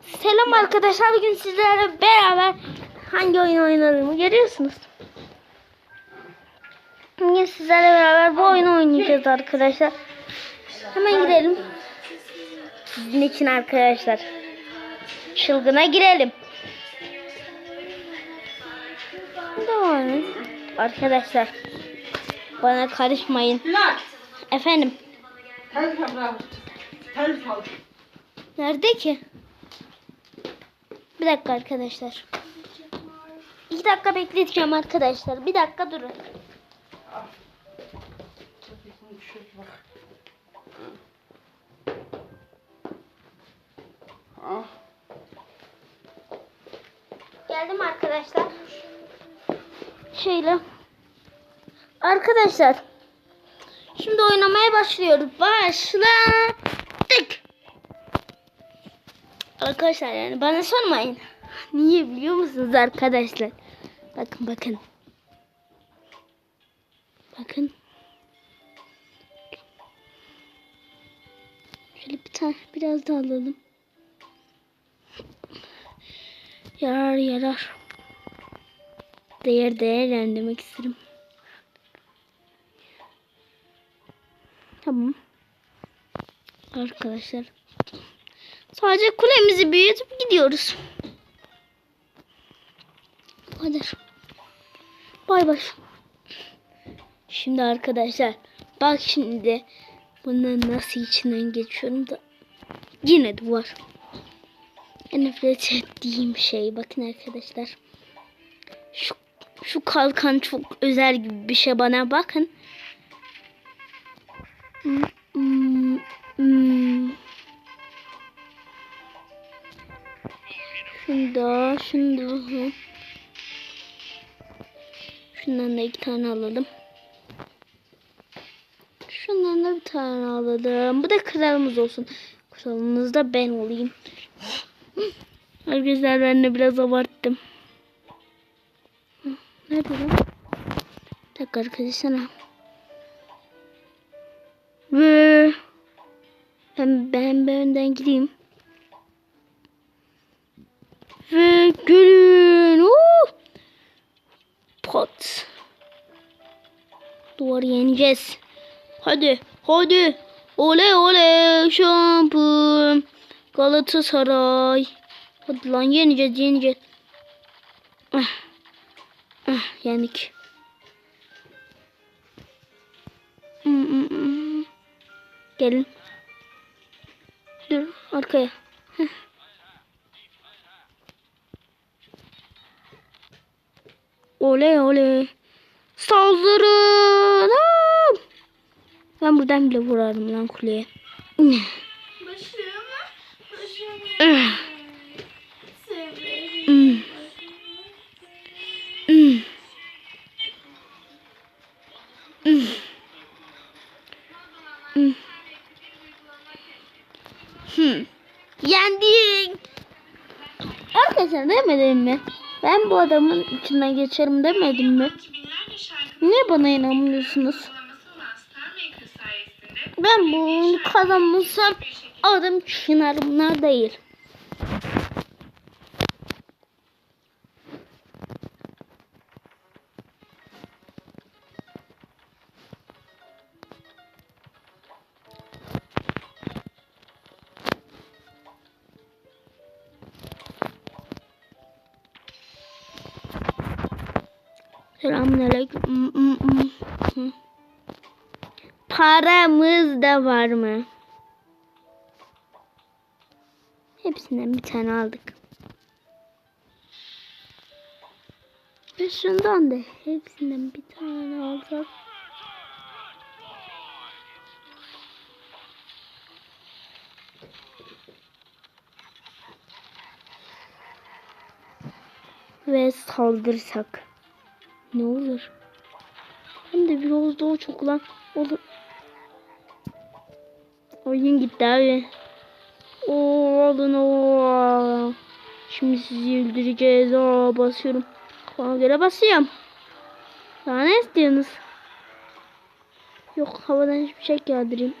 Selam arkadaşlar. Bugün sizlerle beraber hangi oyun oynadığımı görüyorsunuz. Bugün sizlerle beraber bu oyunu oynayacağız arkadaşlar. Hemen gidelim. Sizin için arkadaşlar. Çılgına girelim. Devam edin. Arkadaşlar. Bana karışmayın. Efendim. Bravo. Nerede ki? Bir dakika arkadaşlar. İki dakika bekleteceğim arkadaşlar. Bir dakika durun. Geldim arkadaşlar. Şöyle. Arkadaşlar. Şimdi oynamaya başlıyoruz. Başladık. Arkadaşlar yani bana sormayın. Niye biliyor musunuz arkadaşlar? Bakın bakın. Bakın. Şöyle bir tane biraz daha alalım. Yarar yarar. Değer değerlendirmek istedim. Tamam. Arkadaşlar. Sadece kulemizi büyütüp gidiyoruz. Bu kadar. Bay bay. Şimdi arkadaşlar. Bak şimdi. Bunların nasıl içinden geçiyorum da. Yine duvar. Nefret ettiğim şey. Bakın arkadaşlar. Şu, şu kalkan çok özel gibi bir şey bana bakın. Hmm, Şunda. hı. Şundan da iki tane alalım. Şundan da bir tane alalım. Bu da kralımız olsun. Kralımız da ben olayım. Arkadaşlar ben de biraz abarttım. Nerede lan? Bir dakika arkadaşlar. Ve ben, ben, ben önden gideyim. Ve gülün. Uh! Pot. Duvarı yeneceğiz. Hadi. Hadi. Ole ole şampiyon. Galatasaray. Hadi lan yeneceğiz yeneceğiz. Ah. Ah yendik. Hmm. Gelin. Dur arkaya. Heh. Oley oley. Saldırın. Aa! Ben buradan bile vurarım lan kuleye. Ah. Hmm. Hmm. Hmm. Hmm. Hmm. Yendik. Arkadaşlar demedim mi? Ben bu adamın içinden geçerim demedim mi? Niye bana inanmıyorsunuz? Ben bu oyunu kazanmışsam adam çınarımlar değil. Selamünaleyküm. Paramız da var mı? Hepsinden bir tane aldık. Ve şundan da hepsinden bir tane alsak. Ve saldırsak. Ne olur? Hem de biraz daha çok lan. Olur. Oyun gitti abi. Oo alın o. Şimdi sizi öldüreceğiz. Aa basıyorum. Bana göre basıyorum. Daha ne istiyorsunuz? Yok havadan hiçbir şey yağdırayım.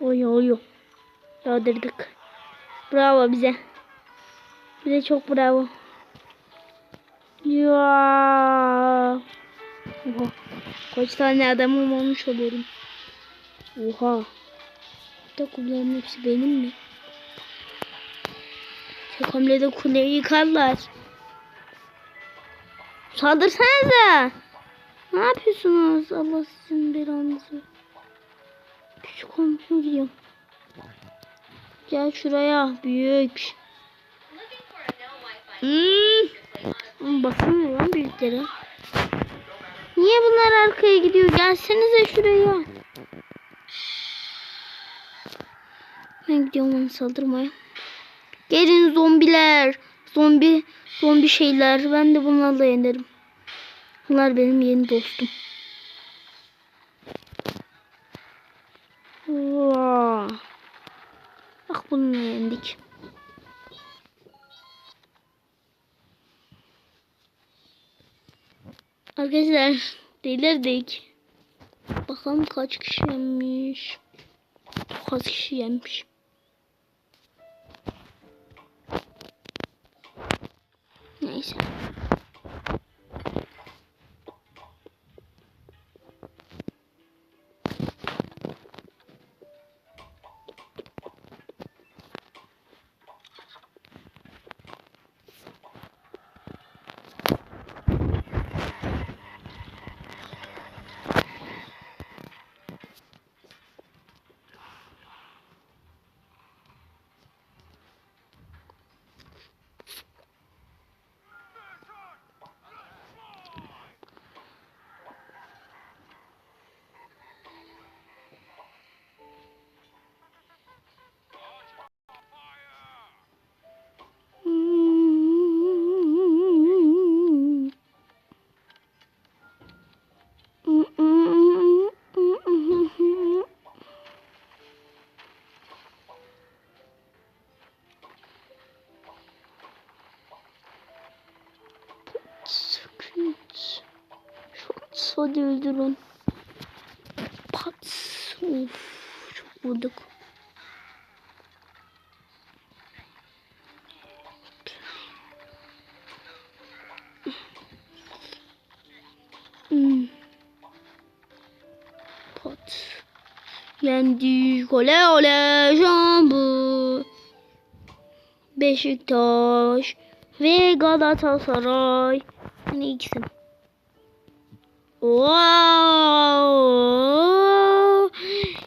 Oy oy. Yağdırdık. Bravo bize. Bize çok bravo. Ya. Oha. Kaç tane adamım olmuş oluyorum. Oha. Takımların hepsi benim mi? Tek hamlede kuleyi yıkarlar. Saldırsanıza. Ne yapıyorsunuz? Allah sizin belanızı. Küçük komşum gidiyor. Gel şuraya. Büyük. Hmm. Bakın lan büyüklere. Niye bunlar arkaya gidiyor? Gelsenize şuraya. Ben gidiyorum onu saldırmaya. Gelin zombiler. Zombi zombi şeyler. Ben de bunlarla yenerim. Bunlar benim yeni dostum. Vaa. Bak bununla yendik. Arkadaşlar delirdik. Bakalım kaç kişi yenmiş. Çok az kişi yenmiş. Neyse. Hadi öldürün. Pat. Of. Çok vurduk. Hmm. Pat. Yendik. Ole ole şambu. Beşiktaş ve Galatasaray. Hani ikisi. Wow.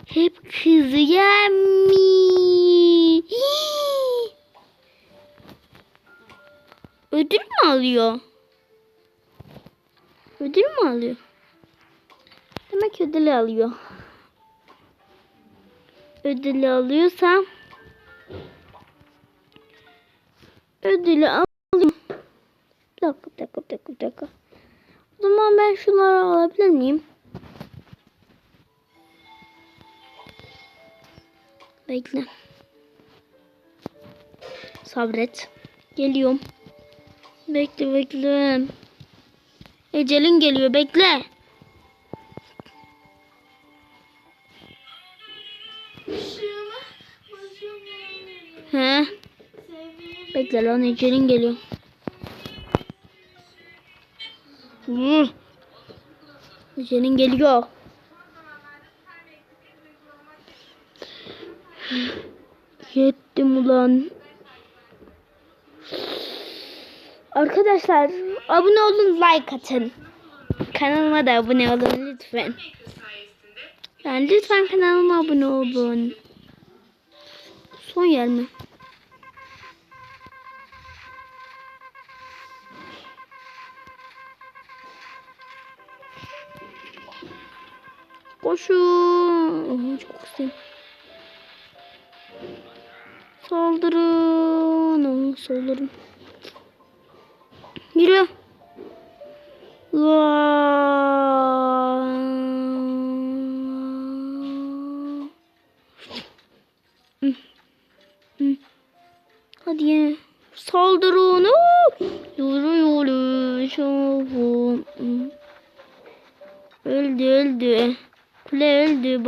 Hep kızı yenmiş. Hii. Ödül mü alıyor? Ödül mü alıyor? Demek ödül alıyor. Ödülü alıyorsa ödülü alayım. Dakika, dakika, dakika, dakika. Zaman ben şunları alabilir miyim? Bekle. Sabret. Geliyorum. Bekle, bekle. Ecelin geliyor, bekle. He. Bekle lan ecelin geliyor. Hı. Ecelin geliyor. Yettim ulan. Arkadaşlar abone olun like atın. Kanalıma da abone olun lütfen. Yani lütfen kanalıma abone olun. Son yer mi? Koşun. Çok kısayım. Saldırın. Saldırın.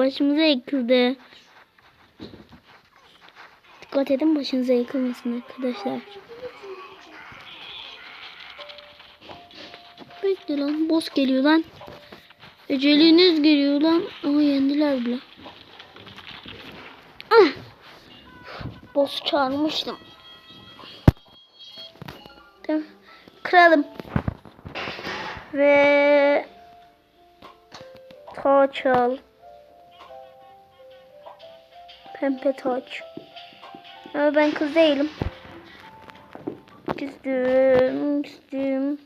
Başımıza yıkıldı. Dikkat edin başınıza yıkılmasın arkadaşlar. Bekle lan. Boss geliyor lan. Eceliniz geliyor lan. Ama yendiler bile. Ah! Boss çağırmıştım. Tamam. Kıralım. Ve taç al. Pembe taç. Ama ben kız değilim. Küstüm, küstüm.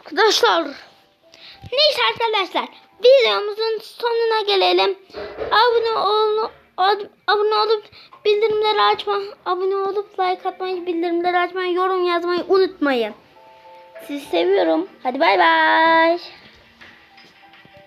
Arkadaşlar. Neyse arkadaşlar. Videomuzun sonuna gelelim. Abone ol, ol- abone olup bildirimleri açma, abone olup like atmayı, bildirimleri açmayı, yorum yazmayı unutmayın. Sizi seviyorum. Hadi bay bay.